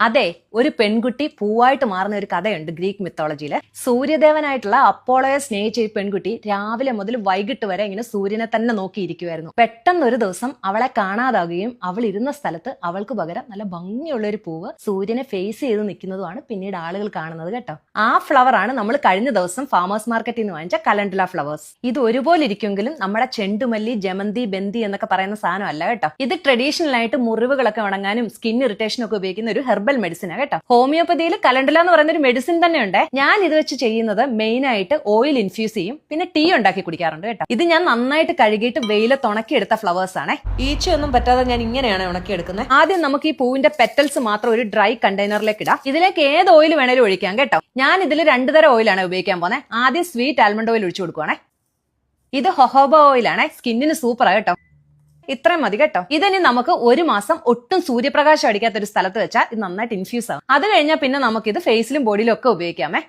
അതെ ഒരു പെൺകുട്ടി പൂവായിട്ട് മാറുന്ന ഒരു കഥയുണ്ട് ഗ്രീക്ക് മിത്തോളജിയിൽ സൂര്യദേവനായിട്ടുള്ള അപ്പോളോയെ സ്നേഹിച്ച ഈ പെൺകുട്ടി രാവിലെ മുതൽ വൈകിട്ട് വരെ ഇങ്ങനെ സൂര്യനെ തന്നെ നോക്കിയിരിക്കുമായിരുന്നു പെട്ടെന്ന് ഒരു ദിവസം അവളെ കാണാതാകുകയും അവൾ ഇരുന്ന സ്ഥലത്ത് അവൾക്ക് പകരം നല്ല ഭംഗിയുള്ള ഒരു പൂവ് സൂര്യനെ ഫേസ് ചെയ്ത് നിൽക്കുന്നതുമാണ് പിന്നീട് ആളുകൾ കാണുന്നത് കേട്ടോ. ആ ഫ്ലവർ ആണ് നമ്മൾ കഴിഞ്ഞ ദിവസം ഫാമേഴ്സ് മാർക്കറ്റിൽ നിന്ന് വാങ്ങിച്ച കലണ്ടല ഫ്ലവേഴ്സ് ഇത് ഒരുപോലെ ഇരിക്കുമെങ്കിലും നമ്മുടെ ചെണ്ടുമല്ലി ജമന്തി ബന്തി എന്നൊക്കെ പറയുന്ന സാധനം അല്ല കേട്ടോ. ഇത് ട്രഡീഷണൽ ആയിട്ട് മുറിവുകളൊക്കെ ഉണങ്ങാനും സ്കിൻ ഇറിറ്റേഷൻ ഒക്കെ ഉപയോഗിക്കുന്ന ഒരു ഹെർബൽ മെഡിസിൻ കേട്ടോ. ഹോമിയോപ്പതിയിൽ കലണ്ടല എന്ന് പറയുന്ന ഒരു മെഡിസിൻ തന്നെ ഉണ്ട് ഞാൻ ഇത് വെച്ച് ചെയ്യുന്നത് മെയിൻ ആയിട്ട് ഓയിൽ ഇൻഫ്യൂസ് ചെയ്യും. പിന്നെ ടീ ഉണ്ടാക്കി കുടിക്കാറുണ്ട് കേട്ടോ. ഇത് ഞാൻ നന്നായിട്ട് കഴുകിയിട്ട് വെയിലത്ത് ഉണക്കിയെടുത്ത ഫ്ലവേഴ്സ് ആണ്. ഈച്ചയൊന്നും പറ്റാതെ ഞാൻ ഇങ്ങനെയാണ് ഉണക്കിയെടുക്കുന്നത്. ആദ്യം നമുക്ക് ഈ പൂവിന്റെ പെറ്റൽസ് മാത്രം ഒരു ഡ്രൈ കണ്ടെയ്നറിലേക്ക് ഇടാം. ഇതിലേക്ക് ഏത് ഓയിൽ വേണേലും ഒഴിക്കാം കേട്ടോ. ഞാൻ ഇതിൽ രണ്ടു തരം ഓയിലാണ് ഉപയോഗിക്കാൻ പോകുന്നത് ആദ്യം സ്വീറ്റ് ആൽമണ്ട് ഓയിൽ ഒഴിച്ചു കൊടുക്കുവാണേ. ഇത് ഹൊഹോബ ഓയിലാണ് സ്കിന്നിന് സൂപ്പറാണ് കേട്ടോ. ഇത്രയും മതി കേട്ടോ. ഇതിനി നമുക്ക് ഒരു മാസം ഒട്ടും സൂര്യപ്രകാശം അടിക്കാത്ത ഒരു സ്ഥലത്ത് വെച്ചാൽ ഇത് നന്നായിട്ട് ഇൻഫ്യൂസ് ആവും. അത് കഴിഞ്ഞാൽ പിന്നെ നമുക്ക് ഇത് ഫേസിലും ബോഡിയിലും ഒക്കെ ഉപയോഗിക്കാമേ.